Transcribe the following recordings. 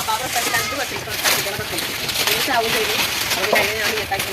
അപ്പൊ ആ പ്രസവത്തിൽ അഞ്ച് പ്രസവിച്ചു പ്രസവിക്കാൻ പ്രസവിച്ചു പിന്നെ ചാവും ചെയ്തു അത് കഴിഞ്ഞ് ഞാൻ ഇങ്ങോട്ടാക്കി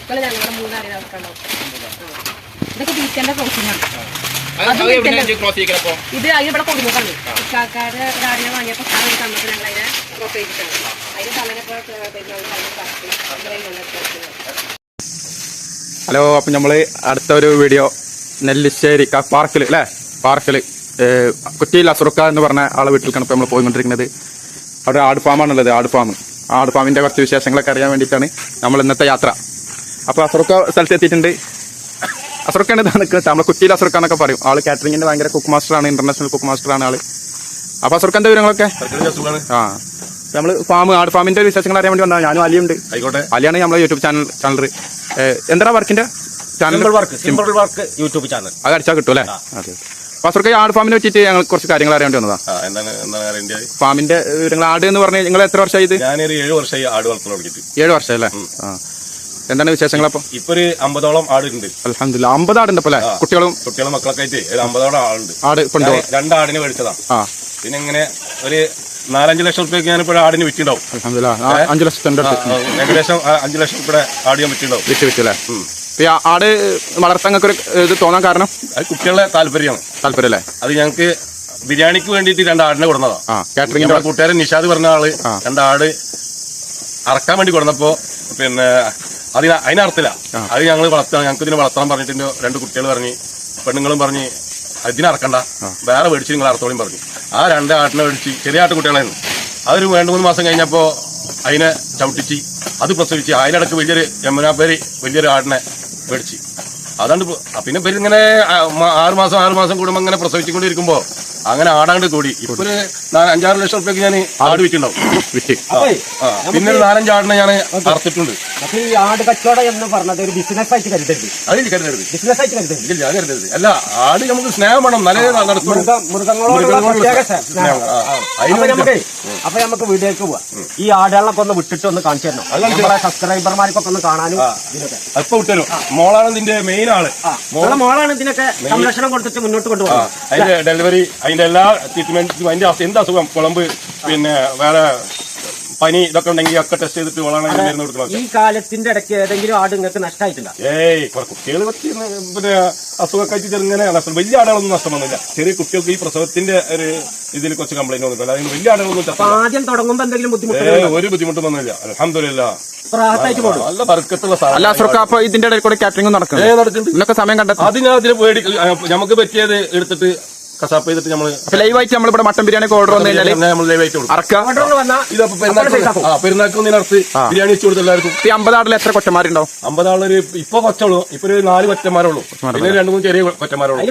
ഇപ്പോൾ ഞങ്ങളുടെ മൂന്നാറിന് അവസ്ഥ ഉണ്ടാവും ഇതൊക്കെ ടീച്ചറിന്റെ പ്രോട്ടീനാണ് ക്രോസ് ചെയ്യിക്കണപ്പോ ഇത് അതിന് ഇവിടെ കൊടുക്കുന്നതാണ് കാക്കാരുടെ ഒരാടിനെ വാങ്ങിയപ്പോൾ തന്നപ്പോൾ ഞങ്ങൾ അതിനെ ഹലോ അപ്പം നമ്മൾ അടുത്ത ഒരു വീഡിയോ നെല്ലിശ്ശേരി പാർക്കിൽ അല്ലേ? പാർക്കിൽ കുറ്റിയിൽ അസുറക്ക എന്ന് പറഞ്ഞ ആളെ വീട്ടിലേക്കാണ് ഇപ്പോൾ നമ്മൾ പോയിക്കൊണ്ടിരിക്കുന്നത്. അവിടെ ആട് ഫാമാണുള്ളത് ആട് ഫാം. ആട് ഫാമിന്റെ കുറച്ച് വിശേഷങ്ങളൊക്കെ അറിയാൻ വേണ്ടിയിട്ടാണ് നമ്മൾ ഇന്നത്തെ യാത്ര. അപ്പോൾ അസുറക്ക സ്ഥലത്ത് എത്തിയിട്ടുണ്ട് അസുറക്കാണ് ഇതാ നിൽക്കുന്നത്. നമ്മൾ കുറ്റിയിൽ അസുറക്ക എന്നൊക്കെ പറയും. ആൾ കാറ്ററിങ്ങിന്റെ ഭയങ്കര കുക്ക് മാസ്റ്ററാണ് ഇന്റർനാഷണൽ കുക്ക് മാസ്റ്ററാണ് ആൾ. അപ്പോൾ അസുറക്കന്റെ വിവരങ്ങളൊക്കെ? ആ. നമ്മൾ ഫാം ആട് ഫാമിന്റെ വിശേഷങ്ങൾ അറിയാൻ വേണ്ടി വന്നാൽ ഞാനും അലിയുണ്ട്. ആയിക്കോട്ടെ. അലിയാണ് നമ്മളെ യൂട്യൂബ് ചാനൽ ചാനൽ എന്താണ് വർക്കിന്റെ channel work simple work YouTube channel അത് അടിച്ചാൽ കിട്ടും അല്ലേ? അതെ കാസർഗോഡ് ആട് ഫാമിനെ പറ്റിയിട്ട് ഞങ്ങൾ കുറച്ച് കാര്യങ്ങൾ അറിയാൻ വേണ്ടി വന്നതാ. എന്താണ് എന്താണ് അറിയേണ്ടത് ഫാമിന്റെ വിവരങ്ങൾ ആട് എന്ന് പറഞ്ഞാൽ നിങ്ങൾ എത്ര വർഷമായി ഇത്? ഞാനൊരു ഏഴ് വർഷമായി ആട് വളർത്തൽ തുടങ്ങിയിട്ട്. ഏഴ് വർഷം അല്ലേ ആ. എന്താണ് വിശേഷങ്ങൾ അപ്പൊ ഇപ്പൊ ഒരു അമ്പതോളം ആടുണ്ട്. അലഹമില്ല അമ്പത് ആടുണ്ട് അല്ലേ കുട്ടികളും? കുട്ടികളും മക്കളൊക്കെ ആയിട്ട് ഒരു അമ്പതോളം ആളുണ്ട്. ആട് കൊണ്ടുപോകും ഞാൻ രണ്ട് ആടിനെ മേടിച്ചതാ. ആ. പിന്നെ ഇങ്ങനെ ഒരു നാലഞ്ച് ലക്ഷം റുപ്യക്ക് ഇപ്പോഴും ആടിന് വിറ്റുണ്ടാവും. അഞ്ചു ലക്ഷത്തിന്റെ ഏകദേശം അഞ്ചു ലക്ഷം റുപ്യ ആട് വിറ്റിണ്ടാവും. വിറ്റ് വിറ്റ് അല്ലേ? ഇപ്പൊ ഈ ആട് വളർത്താൻ ഒരു ഇത് തോന്നാൻ കാരണം? അത് കുട്ടികളുടെ താല്പര്യമാണ്. താല്പര്യം അല്ലേ അത് ഞങ്ങൾക്ക് ബിരിയാണിക്ക് വേണ്ടിയിട്ട് രണ്ട് ആടിനെ കൊടുന്നതാ. ആ കാറ്ററിംഗിന്റെ കൂട്ടുകാരൻ നിഷാദ് പറഞ്ഞ ആൾ രണ്ട് ആട് അറക്കാൻ വേണ്ടി കൊടുന്നപ്പോ പിന്നെ അതിന് അതിനർത്ഥില്ല അത് ഞങ്ങൾ വളർത്താം ഞങ്ങൾക്ക് ഇതിനെ വളർത്താൻ പറഞ്ഞിട്ട് രണ്ട് കുട്ടികൾ പറഞ്ഞ് പെണ്ണുങ്ങളും പറഞ്ഞ് അതിനറക്കണ്ട വേറെ മേടിച്ച് നിങ്ങൾ അറുത്തോളിയും പറഞ്ഞു. ആ രണ്ട് ആട്ടിനെ മേടിച്ച് ചെറിയ ആട്ട് കുട്ടികളായിരുന്നു. അതൊരു രണ്ട് മൂന്ന് മാസം കഴിഞ്ഞപ്പോ അതിനെ ചവിട്ടിച്ച് അത് പ്രസവിച്ച് അതിനിടക്ക് വലിയൊരു യമുനാപ്പേരി വലിയൊരു ആടിനെ മേടിച്ച് ആ പിന്നെ ഇവർ ഇങ്ങനെ ആറുമാസം ആറുമാസം ആറ് മാസം ആറ് മാസം കൂടുമ്പോ അങ്ങനെ പ്രസവിച്ചുകൊണ്ടിരിക്കുമ്പോ അങ്ങനെ ആടാണ്ട് കൂടി. ഇപ്പൊ ഒരു അഞ്ചാറ് ലക്ഷം റുപ്യക്ക് ഞാൻ ആട് വിറ്റുണ്ടാവും. പിന്നെ ഒരു നാലഞ്ച് ആടിനെ ഞാൻ അറുത്തിട്ടുണ്ട്. അപ്പൊ ഈ ആട് കച്ചവടം എന്ന് പറഞ്ഞത് ഒരു ബിസിനസ് ആയിട്ട് കരുതരുത്. അതിൽ കരുതരുത്. ബിസിനസ് ആയിട്ട് കരുതരുത്. ഇല്ല കരുതരുത്. അല്ല ആട് നമുക്ക് സ്നേഹം വേണം. നല്ല നടത്തുള്ളൂ അപ്പൊ നമുക്ക് വീട്ടിലേക്ക് പോവാം. ഈ ആടുകളൊക്കെ ഒന്ന് വിട്ടിട്ട് ഒന്ന് കാണിച്ചു തരണം. സബ്സ്ക്രൈബർമാർക്കൊക്കെ ഒന്ന് കാണാനും ഇതിനൊക്കെ. അപ്പൊ വിട്ടരും. മോളാണ് ഇതിന്റെ മെയിൻ ആൾ നമ്മളെ മോളാണ് ഇതിനൊക്കെ സംരക്ഷണം കൊടുത്തിട്ട് മുന്നോട്ട് കൊണ്ടുപോകുന്നത്. അതിന്റെ ഡെലിവറി അതിന്റെ എല്ലാ ട്രീറ്റ്മെന്റും അതിന്റെ എന്താ എന്ത് അസുഖം? കുളമ്പ് പിന്നെ വേറെ പനി ഇതൊക്കെ ഉണ്ടെങ്കിൽ ഒക്കെ ടെസ്റ്റ് ചെയ്തിട്ട് വളമാണ് മരുന്ന് കൊടുക്കണം. ഈ കാലത്തിന്റെ ഇടയ്ക്ക് ഏതെങ്കിലും ആട് നിങ്ങൾക്ക് നഷ്ടമായിട്ടില്ല? ഏയ് കുട്ടികൾ പിന്നെ അസുഖമൊക്കെ ആയിട്ട് ചെറുങ്ങനെ നഷ്ടം. വലിയ ആടുകളൊന്നും നഷ്ടം വന്നില്ല ചെറിയ കുട്ടികൾക്ക് ഈ പ്രസവത്തിന്റെ ഒരു ഇതിൽ കുറച്ച് കംപ്ലൈന്റ് ഒന്നും അല്ലെങ്കിൽ വലിയ ആടുകളൊന്നും ആദ്യം തുടങ്ങുമ്പോൾ എന്തെങ്കിലും ബുദ്ധിമുട്ട് ഏയ് ഒരു ബുദ്ധിമുട്ടും വന്നില്ല. അലഹമില്ല അല്ല അപ്പൊ ഇതിന്റെ ഇടയിൽ കൂടെ കാറ്ററിംഗ്. ഇതിനൊക്കെ സമയം കണ്ടെത്തും. അതിന് പേടി നമുക്ക് പറ്റിയത് എടുത്തിട്ട് കസാപ്പ് ചെയ്തിട്ട് നമ്മൾ ലൈവായിട്ട് നമ്മളിവിടെ മട്ടൻ ബിരിയാണി ഓർഡർ വന്നു നമ്മൾ ലൈവായിട്ട് പെരുന്നാൾക്ക് ബിരിയാണി വെച്ച് കൊടുത്ത് എല്ലാവർക്കും. ഇപ്പൊ ഈ അമ്പതാളിൽ എത്ര കൊച്ചമാരുണ്ടാവും അമ്പതാളൊരു ഇപ്പൊ കൊച്ചുള്ളൂ. ഇപ്പൊ ഒരു നാല് കൊച്ചമാരുള്ളൂ പിന്നെ ഒരു മൂന്ന് ചെറിയ കൊച്ചമാരുള്ളൂ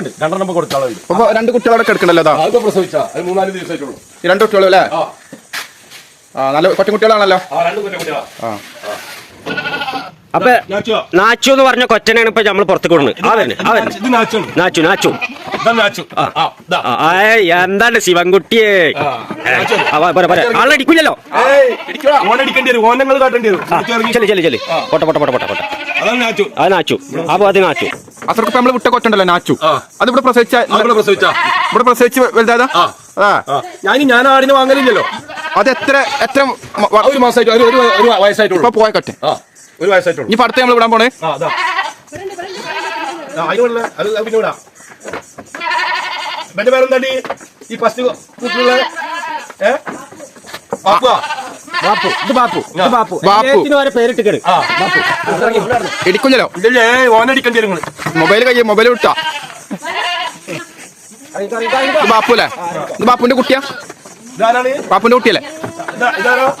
ഉണ്ട് രണ്ടെണ്ണം കൊടുക്കാളുണ്ട് അപ്പൊ രണ്ട് കുട്ടികളൊക്കെ എടുക്കണ്ടല്ലോ അതാ പ്രസവിച്ചാ. അത് മൂന്നാൽ ദിവസമായിട്ടുള്ളൂ. ഈ രണ്ട് കുട്ടികളും അല്ലേ? ആ. നല്ല കൊച്ചുകുട്ടികളാണല്ലോ. ആ രണ്ട് കൊറ്റ കുട്ടിയാ ആ. അപ്പൊ നാച്ചു. എന്ന് പറഞ്ഞ കൊച്ചനാണ് ഇപ്പൊ നമ്മൾ പുറത്തു കൊടുക്കുന്നത് നാച്ചു. നാച്ചു എന്താണ് ശിവൻകുട്ടിയെ. ആളടിക്കില്ലല്ലോ ഏയ് ഇടിക്കടാ ഓനടിക്കേണ്ടി വരും ഓനങ്ങൾ കാട്ടേണ്ടി വരും. ആ, ചെൽ ചെൽ ചെൽ പോട്ടെ പോട്ടെ പോട്ടെ പോട്ടെ പോട്ടെ. അതാണ് നാച്ചു. അത് നാച്ചു. അപ്പൊ അത് നാച്ചു. അസുറക്ക നമ്മൾ വിട്ട കൊച്ചുണ്ടല്ലോ നാച്ചു. അത് ഇവിടെ പ്രസവിച്ച പ്രസവിച്ചാ. ഇവിടെ പ്രസവിച്ച് വലുതാ ആ. ആ. ആ. ഞാൻ ഞാൻ ആടിനെ വാങ്ങലില്ലല്ലോ. അത് എത്ര എത്ര ഒരു മാസമായിട്ട് ഒരു വയസ്സായിട്ടുള്ളൂ. പോയ കൊറ്റേ ആ. ഒരു വയസ്സായിട്ടുള്ളൂ. ഇനി അടുത്ത് നമ്മൾ വിടാൻ പോണേ? ആ അതാ. ആ അതിനുള്ള അത് അത് പിന്നെ വിടാം. എന്റെ പേരെന്താണ്ടി ഈ ഫസ്റ്റ് ഏ? ഇടിക്കുഞ്ഞല്ലോ ഓനടിക്കേണ്ടി വരും മൊബൈൽ കയ്യ മൊബൈൽ വിട്ടാ. ഇത് ബാപ്പു അല്ലേ ഇത് ബാപ്പുന്റെ കുട്ടിയാ? ബാപ്പുന്റെ കുട്ടിയല്ലേ?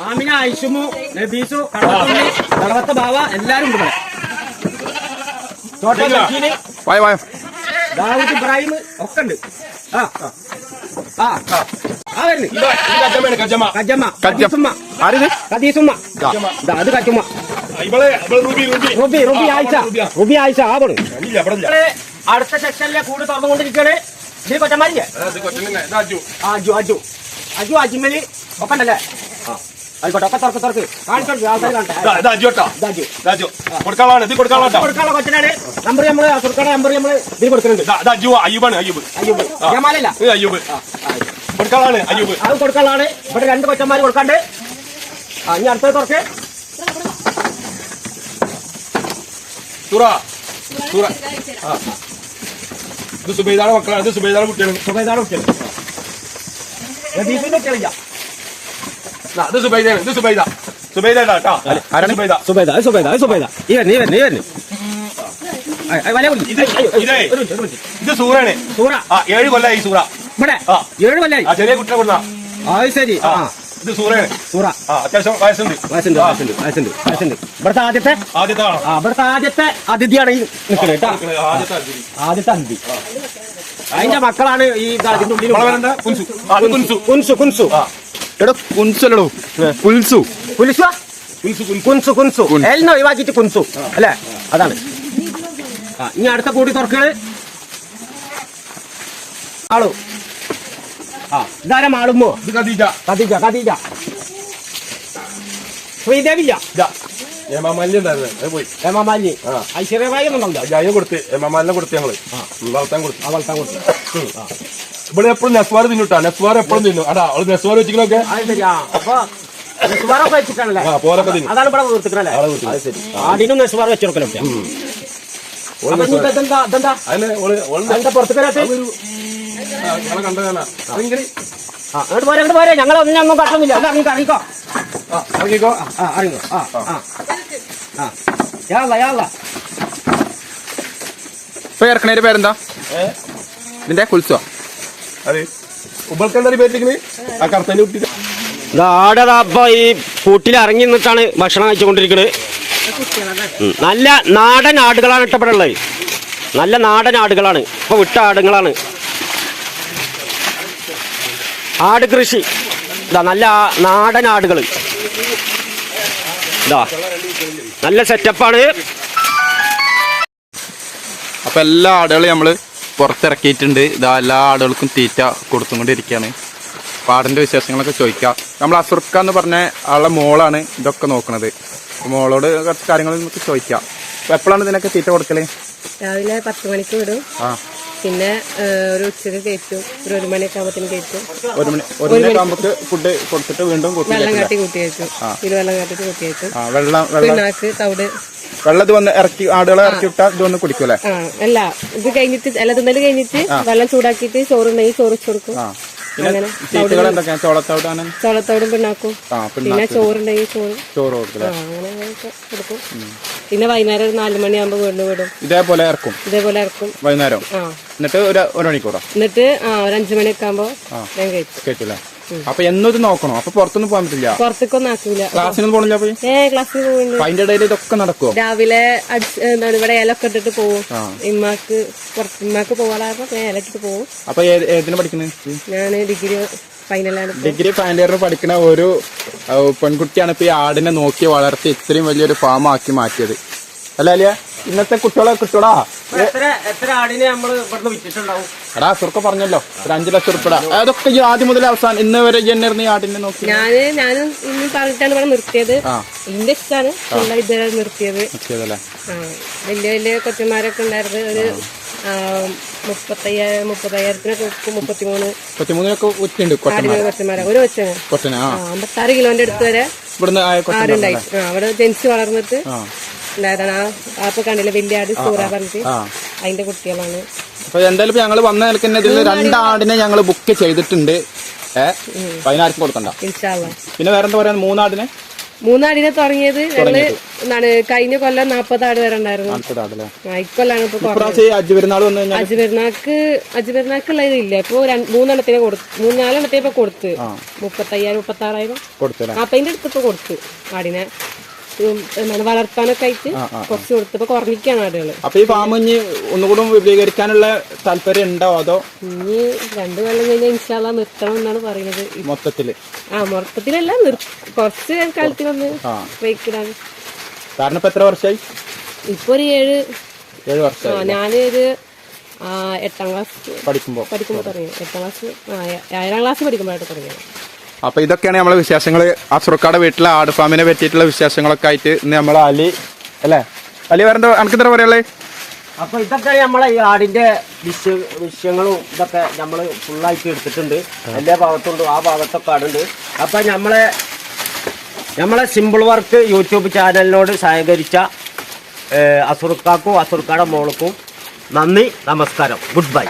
ആമിന ഐഷുമു നബീസു കടവത്തുണ്ണി കടവത്ത ബാവ എല്ലാരും ഉണ്ട് വായോ വായോ. ദാവൂദ് ഇബ്രാഹിം ഒക്കെ ഉണ്ട്. ആ ആ ആ. വരുന്നു. ഇതാ ഇത് കച്ചമ്മ കജമ്മ കദീസുമ്മ. അത് ഇവളെ Ruby Ruby. Ayisha. Ruby Ayisha ആ പോണ് അടുത്ത സെക്ഷനിലെ കൂട് തുറന്നുകൊണ്ടിരിക്കുകയാണ്. ഇതിൽ കൊച്ചമാരില്ലേ ഇതാ അജു. അജു അജു. അജു അജ്മൽ. ഒക്കെ ഉണ്ടല്ലേ ആയിക്കോട്ടെ ഒക്കെ തുറക്ക് തുറക്ക്. ആൾക്കാർ കാണട്ടെ. കൊടുക്കാളാണ് ഇത് കൊടുക്കാളാട്ടാ കൊച്ചനാണ്. നമ്പർ നമ്മൾ സുർക്കാടെ നമ്പർ നമ്മൾ ഇതിൽ കൊടുക്കുന്നുണ്ട് ഇതാ ഇതാ അജു അയ്യൂബാണ് അയ്യൂബ്. അയ്യൂബ്. ജമാലല്ല അയ്യൂബ്. കൊടുക്കാളാണ് അയ്യൂബ്. അത് കൊടുക്കാനുള്ളതാണ്. ഇവിടെ രണ്ട് കൊച്ചന്മാർ കൊടുക്കാണ്ട്. ആ ഇനി അടുത്തത് തുറക്ക്. സൂറ. സൂറ. ആ. ഇത് സുബൈദാണ് മക്കളാണ്. ഇത് സുബൈദാണ് കുട്ടിയാണ് സുബൈദാണ് കുട്ടികൾ ആ, ഇത് സുബൈദ ഇത് സുബൈദ. സുബൈദ കേട്ടോ? സുബൈദ. സുബൈദ ഈ ഈ ഈ. ഇത് സൂറാണ് സൂറ. ആ ഏഴ് കൊല്ലായി സൂറ. ഇവിടെ. ഏഴ് കൊല്ലായി. ആ ചെറിയ അത് ശരി. ആ ഇത് സൂറയാണ്. സൂറ. ആ അത്യാവശ്യം വയസ്സുണ്ട്. വയസ്സുണ്ട് വയസ്സുണ്ട് വയസ്സുണ്ട് വയസ്സുണ്ട്. ഇവിടുത്തെ ആദ്യത്തെ? ആദ്യത്തെ ആ ഇവിടുത്തെ ആദ്യത്തെ അതിഥിയാണ് ഈ നിൽക്കുന്നത് കേട്ടോ. ആദ്യത്തെ അതിഥി. ആദ്യത്തെ അതിഥി. അതിന്റെ മക്കളാണ് ഈ അതിന്റെ ഉള്ളിൽ കുൻസു. കുൻസു. എടോ കുൻസലടോ കുൽസു. കുൽസു? കുൻസു, കുൻസു. എല്ലാം ഒഴിവാക്കിയിട്ട് കുൻസു അല്ലേ? അതാണ്. ഇനി അടുത്ത കൂടി തുറക്കണേ ആളു. ആ ഇതാരം ആളുമ്പോ ഖദീജ. ഖദീജ ഖദീജ. ശ്രീദേവില്ല. ഉണ്ടായിരുന്നു. അത് പോയി. ആ. ഐശ്വര്യമായി കൊടുത്ത് കൊടുത്ത് ഞങ്ങൾ. ഉം, വളർത്താൻ കൊടുത്തു. ആ വളർത്താൻ കൊടുത്തു. ഇവിടെ എപ്പോഴും നെസ്വാർ തിന്നുട്ടാ. നെസ്വാർ എപ്പോഴും തിന്നു. അടാ അവൾ നെസ്വാർ വെച്ചിട്ടൊക്കെ തിന്നു. അതാണ് ഇവിടെ. ആടിനും നെസ്വാർ വെച്ചെടുക്കലൊക്കെ അപ്പൊ ഇനിയിപ്പോ ഇതെന്താ ഇതെന്താ? അതിന് ഓൾ ഓൾ എന്താ പുറത്തുക്കരാത്ത? ആ, ഞങ്ങളെ കണ്ടതാണ് അതെങ്കിൽ ആ. അങ്ങോട്ട് പോരെ അങ്ങോട്ട് പോരെ. ഞങ്ങൾ അത് ഇറങ്ങിക്കോ ഇറങ്ങിക്കോ. ആ ഇറങ്ങിക്കോ. ആ. ആ. ഇപ്പൊ ഇറക്കണേന്റെ പേരെന്താ? ഇതിന്റെ കുളിച്ചോ അതെ. ഉബൽക്കണ്ടൊരു പേരിട്ടിങ്ങനെ ആ കറുത്തന്റെ കുട്ടി ആടതാ അപ്പൊ ഈ കൂട്ടിൽ ഇറങ്ങി നിന്നിട്ടാണ് ഭക്ഷണം കഴിച്ചുകൊണ്ടിരിക്കുന്നത് നല്ല നാടൻ ആടുകളാണ് ഇഷ്ടപ്പെടുള്ളത് നല്ല നാടൻ ആടുകളാണ്. ഇപ്പൊ വിട്ട ആടുകളാണ് ആട് കൃഷി. ഇതാ നല്ല നാടൻ ആടുകൾ ഇതാ നല്ല സെറ്റപ്പാണ് അപ്പൊ എല്ലാ ആടുകളും നമ്മൾ പുറത്തിറക്കിയിട്ടുണ്ട്. ഇതാ എല്ലാ ആടുകൾക്കും തീറ്റ കൊടുത്തുകൊണ്ടിരിക്കുകയാണ്. അപ്പൊ ആടിന്റെ വിശേഷങ്ങളൊക്കെ ചോദിക്കാം. നമ്മൾ അസുർക്ക എന്ന് പറഞ്ഞ ആളുടെ മോളാണ് ഇതൊക്കെ നോക്കുന്നത് മോളോട് കുറച്ച് കാര്യങ്ങൾ നമുക്ക് ചോദിക്കാം. അപ്പൊ എപ്പോഴാണ് ഇതിനൊക്കെ തീറ്റ കൊടുക്കൽ? രാവിലെ പത്ത് മണിക്ക് വിടും. ആ. പിന്നെ ഒരു ഉച്ചയ്ക്ക് കയറ്റും ഒരു ഒരു മണിയൊക്കെ ആകുമ്പത്തിന് കയറ്റും ഒരു മണി ഒരു ഫുഡ് കൊടുത്തിട്ട് വീണ്ടും വെള്ളം കാട്ടി കൂട്ടി കയറ്റും ഇതിൽ വെള്ളം കാട്ടിട്ട് കൂട്ടി കയറ്റും വെള്ളം പിണ്ണാക്ക് തവിട്. വെള്ളം ഇത് വന്ന് ഇറക്കി ആടുകളെ ഇറക്കി വിട്ടാൽ ഇത് വന്ന് കുടിക്കൂലേ അല്ല ഇത് കഴിഞ്ഞിട്ട് അല്ല തുന്നൽ കഴിഞ്ഞിട്ട് വെള്ളം ചൂടാക്കിയിട്ട് ചോറുണ്ടെങ്കിൽ ചോറ് കൊടുക്കും. ചോളത്തോടും പിണ്ണാക്കും. പിന്നെ ചോറുണ്ടെങ്കിൽ ചോറ്. ചോറ് കൊടുക്കും പിന്നെ വൈകുന്നേരം ഒരു നാല് മണിയാകുമ്പോൾ വീണ്ടും വിടും. ഇതേപോലെ ഇറക്കും. ഇതേപോലെ ഇറക്കും. വൈകുന്നേരം. ആ. എന്നിട്ട് ഒരു ഒരു മണിക്കൂറോ? എന്നിട്ട് ആ ഒരു അഞ്ചു മണിയൊക്കെ ആകുമ്പോൾ ഞാൻ കഴിച്ചു അപ്പൊ എന്നും ഇത് നോക്കണോ? അപ്പൊ പുറത്തൊന്നും പോകാൻ പറ്റില്ല. പുറത്തേക്കൊന്നും ആക്കൂല. ക്ലാസ്സിനൊന്നും പോണില്ല പോയി ഏ ക്ലാസ്സിൽ പോകുന്നുണ്ട് അതിന്റെ ഇടയിൽ ഇതൊക്കെ നടക്കുവോ? രാവിലെ അടിച്ച് എന്താണ് ഇവിടെ ഇലൊക്കെ ഇട്ടിട്ട് പോവും. ഇമ്മാക്ക് പുറത്ത് ഇമ്മാക്ക് പോകാറാകുമ്പോ ഞാൻ ഇലക്കിട്ട് പോകും അപ്പൊ ഏതിനു ഏതിന് പഠിക്കുന്നത് ഞാൻ ഡിഗ്രി ഫൈനലാണ് ഡിഗ്രി ഫൈനൽ ഇയർ പഠിക്കുന്ന ഒരു പെൺകുട്ടിയാണ് ഇപ്പൊ ഈ ആടിനെ നോക്കി വളർത്തി ഇത്രയും വലിയൊരു ഫാം ആക്കി മാറ്റിയത്. അല്ല അല്ലേ ഇന്നത്തെ കുട്ടികളെ കിട്ടൂടാ? എത്ര എത്ര ആടിനെ നമ്മൾ ഇവിടുന്ന് വിറ്റിട്ടുണ്ടാവും? എടാ സുർക്ക പറഞ്ഞല്ലോ ഒരു അഞ്ചു ലക്ഷം ഉറുപ്പിടാ അതൊക്കെ ആദ്യം മുതൽ അവസാനം ഇന്ന് വരെ ഈ ആടിനെ നോക്കി. ഞാൻ ഞാനും ഇന്ന് പറഞ്ഞിട്ടാണ് ഇവിടെ നിർത്തിയത്. ആ. എന്റെ ഇഷ്ടമാണ് ഇതുവരെ നിർത്തിയത്. വലിയ വലിയ കൊച്ചന്മാരൊക്കെ ഉണ്ടായിരുന്നു ഒരു മുപ്പത്തയ്യായിരം മുപ്പത്തയ്യായിരത്തിനൊക്കെ മുപ്പത്തിമൂന്ന്. പത്തിമൂന്നിനൊക്കെ ഉറ്റുണ്ട് കൊട്ടന്മാർ ആടിന് കൊച്ചന്മാരെ ഒരു കൊച്ചന്. അമ്പത്താറ് കിലോന്റെ അടുത്ത് വരെ ആടുണ്ടായി. അവിടെ ജനിച്ച് വളർന്നിട്ട് ഉണ്ടായതാണ് ആ ആപ്പ് കണ്ടില്ല വലിയ ആട് സൂറ പറഞ്ഞിട്ട്? അതിന്റെ കുട്ടികളാണ്. അപ്പൊ എന്തായാലും ഞങ്ങൾ വന്ന നിലയ്ക്ക് തന്നെ ഇതിൽ രണ്ടാടിനെ ഞങ്ങൾ ബുക്ക് ചെയ്തിട്ടുണ്ട്. ഏഹ് അതിനാർക്കും കൊടുക്കണ്ട. പിന്നെ വേറെന്താ പറയാ? മൂന്നാടിനെ? മൂന്നാടിനെ തുടങ്ങിയത് ഞങ്ങൾ എന്താണ് കഴിഞ്ഞ കൊല്ലം നാപ്പത് ആട് വരെ ഉണ്ടായിരുന്നു. ഇക്കൊല്ലാണ് ഇപ്പൊ കുറഞ്ഞത് ഇപ്രാവശ്യം ഈ അജ് പെരുന്നാൾ വന്നു കഴിഞ്ഞാൽ അജ് പെരുന്നാക്ക് അജ് പെരുന്നാക്കുള്ള ഇതില്ല ഇപ്പൊ മൂന്നെണ്ണത്തിനെ കൊടുത്ത്. മൂന്നാലെണ്ണത്തിനെ ഇപ്പൊ കൊടുത്ത് മുപ്പത്തയ്യായിരം മുപ്പത്തി ആറായിരം നാപ്പതിന്റെ അടുത്ത് ഇപ്പൊ കൊടുത്ത് ആടിനെ. എന്താണ് വളർത്താനൊക്കെ ആയിട്ട് കുറച്ച് കൊടുത്തപ്പോ കുറഞ്ഞിരിക്കാണ് കുറഞ്ഞിക്കാണ് ആടുകൾ അപ്പൊ ഈ ഫാം ഇനി ഒന്നുകൂടെ വിപുലീകരിക്കാനുള്ള താല്പര്യം ഉണ്ടോ അതോ? ഇനി രണ്ടു കൊല്ലം കഴിഞ്ഞാൽ ഇൻഷാല്ല നിർത്തണം എന്നാണ് പറയുന്നത്. മൊത്തത്തിൽ? ആ മൊത്തത്തിലല്ല കുറച്ച് കുറച്ച് കാലത്തിനൊന്ന് ബ്രേക്കിടാണ് കാരണം ഇപ്പൊ എത്ര വർഷമായി ഇപ്പൊ ഒരു ഏഴ് ഏഴ് വർഷം ഞാനൊരു എട്ടാം ക്ലാസ് പഠിക്കുമ്പോ. പഠിക്കുമ്പോൾ തുടങ്ങി എട്ടാം ക്ലാസ് ആ ഏഴാം ക്ലാസ് പഠിക്കുമ്പോഴായിട്ട് തുടങ്ങിയത്. അപ്പൊ ഇതൊക്കെയാണ് നമ്മളെ വിശേഷങ്ങൾ അസുറക്കാട് വീട്ടിലെ ആട് ഫാമിനെ പറ്റിയിട്ടുള്ള വിശേഷങ്ങളൊക്കെ ആയിട്ട് ഇന്ന് നമ്മൾ അലി അല്ലേ? അലി വേറെന്താ? എനിക്ക് എന്താ പറയാനുള്ളത് അപ്പൊ ഇതൊക്കെ നമ്മളെ ഈ ആടിന്റെ വിഷയ വിഷയങ്ങളും ഇതൊക്കെ നമ്മൾ ഫുള്ളായിട്ട് എടുത്തിട്ടുണ്ട്. എല്ലാ ഭാഗത്തുണ്ട് ആ ഭാഗത്തൊക്കെ ആടുണ്ട്. അപ്പൊ നമ്മളെ നമ്മളെ സിമ്പിൾ വർക്ക് യൂട്യൂബ് ചാനലിനോട് സഹകരിച്ച അസുർക്കാക്കും അസുർക്കാടെ മോൾക്കും നന്ദി നമസ്കാരം. Good bye